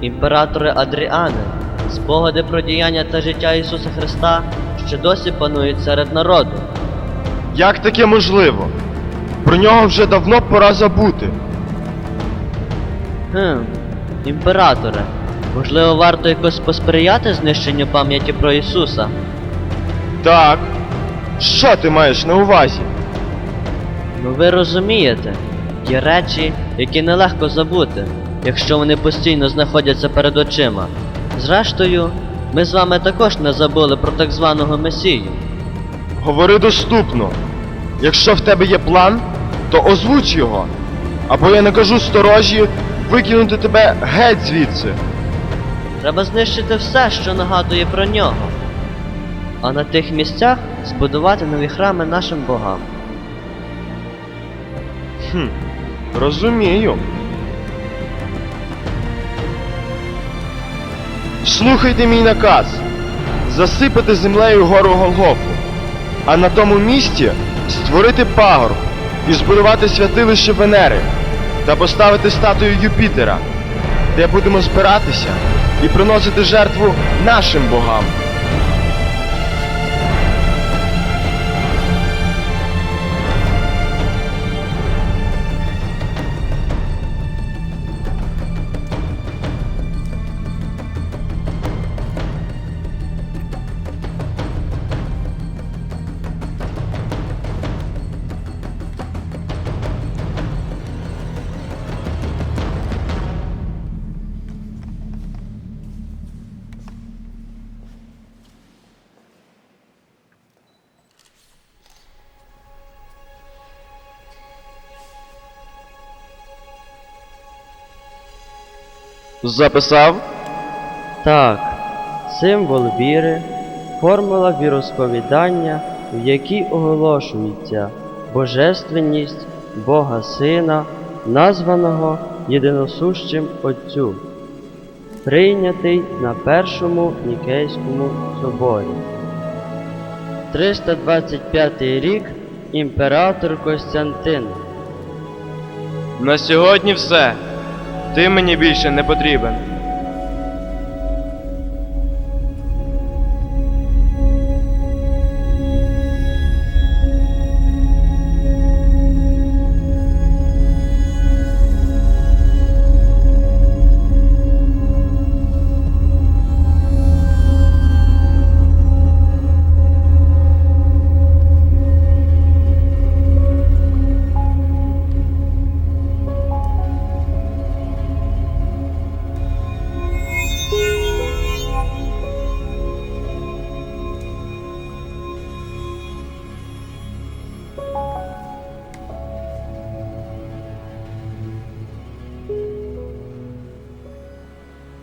імператори Адріани, спогади про діяння та життя Ісуса Христа ще досі панують серед народу. Як таке можливо? Про нього вже давно пора забути. Хм, імператоре, можливо, варто якось посприяти знищенню пам'яті про Ісуса? Так. Що ти маєш на увазі? Ну ви розумієте, є речі, які нелегко забути, якщо вони постійно знаходяться перед очима. Зрештою, ми з вами також не забули про так званого Месію. Говори доступно. Якщо в тебе є план, то озвуч його. Або я накажу сторожі викинути тебе геть звідси. Треба знищити все, що нагадує про нього. А на тих місцях збудувати нові храми нашим богам. Хм, розумію. Слухайте мій наказ. Засипати землею гору Голгофу, а на тому місці створити пагорб і збудувати святилище Венери та поставити статую Юпітера, де будемо збиратися і приносити жертву нашим богам. Записав? Так, символ віри, формула віросповідання, в якій оголошується божественність Бога Сина, названого єдиносущим Отцю, прийнятий на Першому Нікейському соборі. 325 рік імператор Костянтин. На сьогодні все. Ти мені більше не потрібен.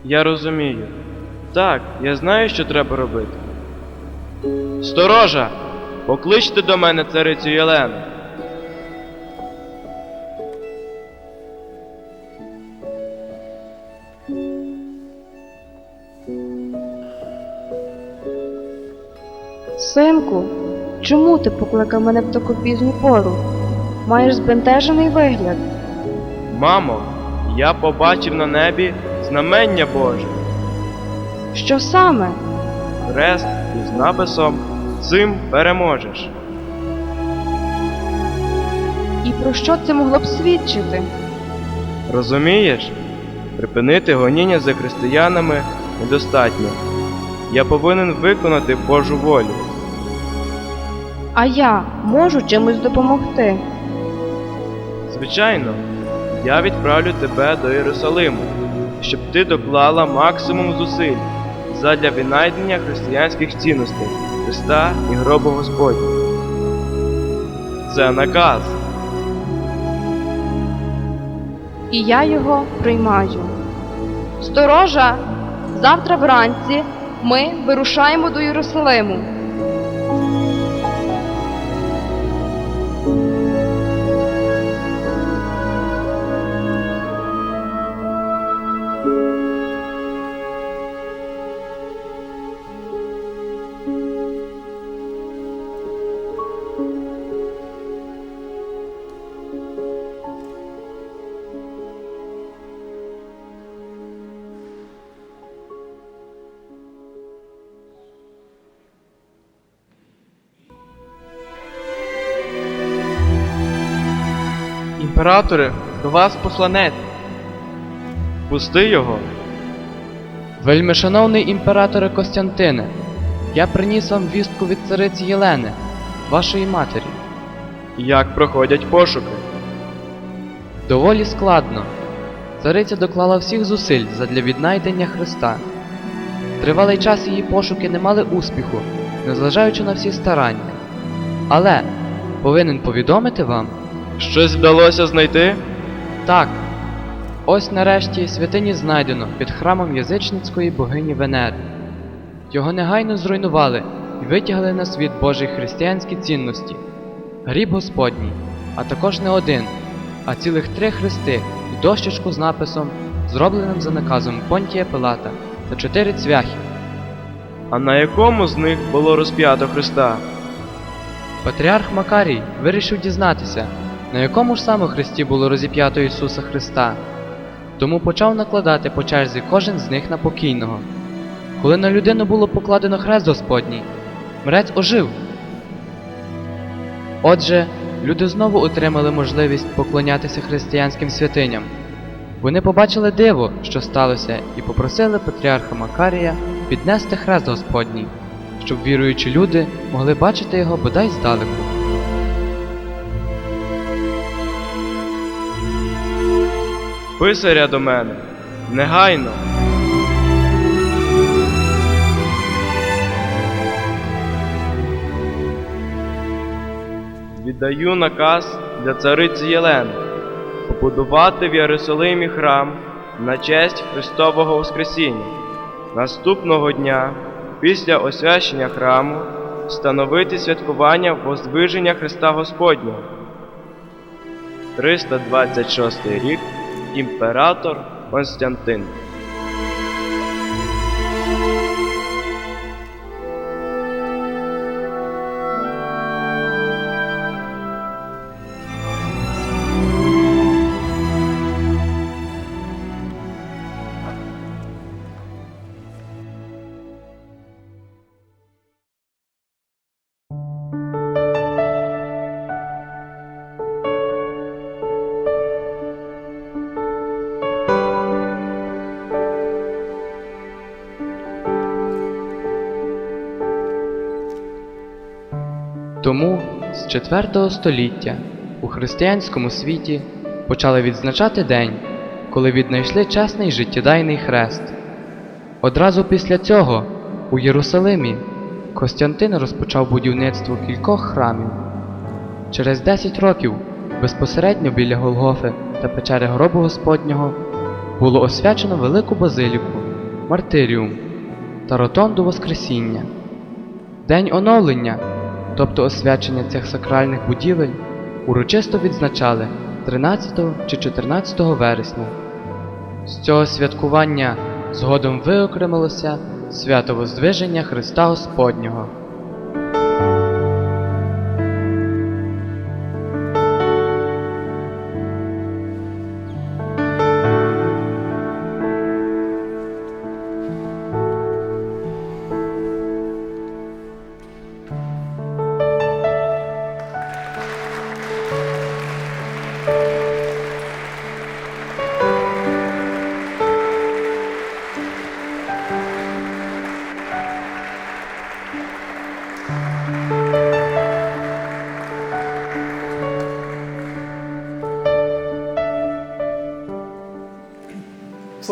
Я розумію. Так, я знаю, що треба робити. Сторожа! Покличте до мене царицю Єлену. Синку, чому ти покликав мене в таку пізню пору? Маєш збентежений вигляд. Мамо, я побачив на небі знамення Боже. Що саме? Хрест із написом Цим переможеш. І про що це могло б свідчити? Розумієш? Припинити гоніння за християнами недостатньо. Я повинен виконати Божу волю. А я можу чимось допомогти. Звичайно, я відправлю тебе до Єрусалиму, щоб ти доклала максимум зусиль задля віднайдення християнських цінностей Христа і гробу Господня. Це наказ. І я його приймаю. Сторожа, завтра вранці ми вирушаємо до Єрусалиму. Імператоре, до вас посланець. Пусти його. Вельмишановний імператоре Костянтине, я приніс вам вістку від цариці Єлени, вашої матері. Як проходять пошуки? Доволі складно. Цариця доклала всіх зусиль задля віднайдення Христа. Тривалий час її пошуки не мали успіху, незважаючи на всі старання. Але повинен повідомити вам, Щось вдалося знайти? так, ось нарешті святині знайдено під храмом язичницької богині Венери. Його негайно зруйнували і витягли на світ Божі християнські цінності. Гріб Господній, а також не один, а цілих три хрести і дощечку з написом, зробленим за наказом Понтія Пилата та чотири цвяхи. А на якому з них було розп'ято Христа? Патріарх Макарій вирішив дізнатися, на якому ж саме хресті було розіп'ято Ісуса Христа. Тому почав накладати по черзі кожен з них на покійного. Коли на людину було покладено хрест Господній, мрець ожив. Отже, люди знову отримали можливість поклонятися християнським святиням. Вони побачили диво, що сталося, і попросили патріарха Макарія піднести хрест Господній, щоб віруючі люди могли бачити його бодай здалеку. Писаря до мене. Негайно. Віддаю наказ для цариці Єлени побудувати в Єрусалимі храм на честь Христового Воскресіння. Наступного дня, після освящення храму, встановити святкування Воздвиження Христа Господнього. 326 рік імператор Константин. Тому з 4 століття у християнському світі почали відзначати день, коли віднайшли чесний життєдайний хрест. Одразу після цього у Єрусалимі Костянтин розпочав будівництво кількох храмів. Через 10 років безпосередньо біля Голгофи та печери гробу Господнього було освячено велику базиліку, мартиріум та ротонду Воскресіння. День оновлення тобто освячення цих сакральних будівель, урочисто відзначали 13 чи 14 вересня. З цього святкування згодом виокремилося свято Воздвиження Христа Господнього.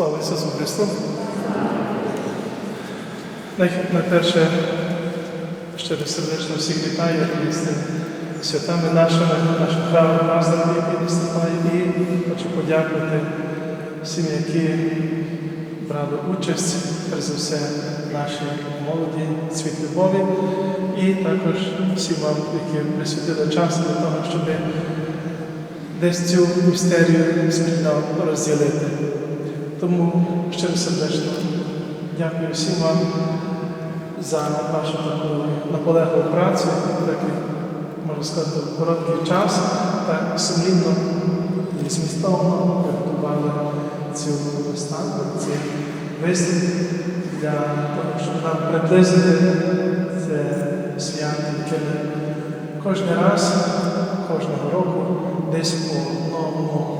Слава Ісусу Христу! Най- Найперше щиро сердечно всіх вітаю тим святами нашими, нашим храмом пастора, який наступає, і хочу подякувати всім, які брали участь, перш за все, нашій молоді, світ любові, і також всім вам, які присвятили час для того, щоб десь цю містерію спільно розділити. Тому щиро сердечно дякую всім вам за вашу таку наполеглу працю, такий, можна сказати, короткий час та сумлінно і змістовно підготували цю виставу, цей виступ для того, щоб нам приблизити це свято, яке кожен раз, кожного року десь по одному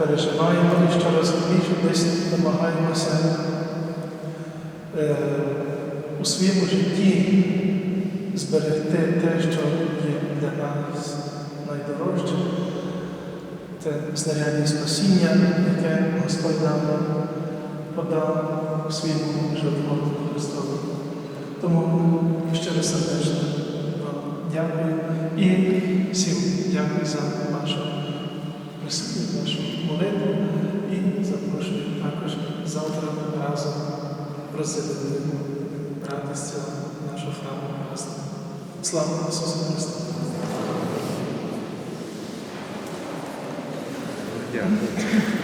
переживаємо і щораз більше намагаємося е, у своєму житті зберегти те, що є для нас найдорожче. Це знаряддя спасіння, яке Господь нам подав своєму животу Христову. Тому щиро сердечно вам дякую і всім дякую за вашу присутність, нашу молитву і запрошую також завтра разом просити брати з цього нашого храму Христа. Слава Ісусу Христу! Дякую.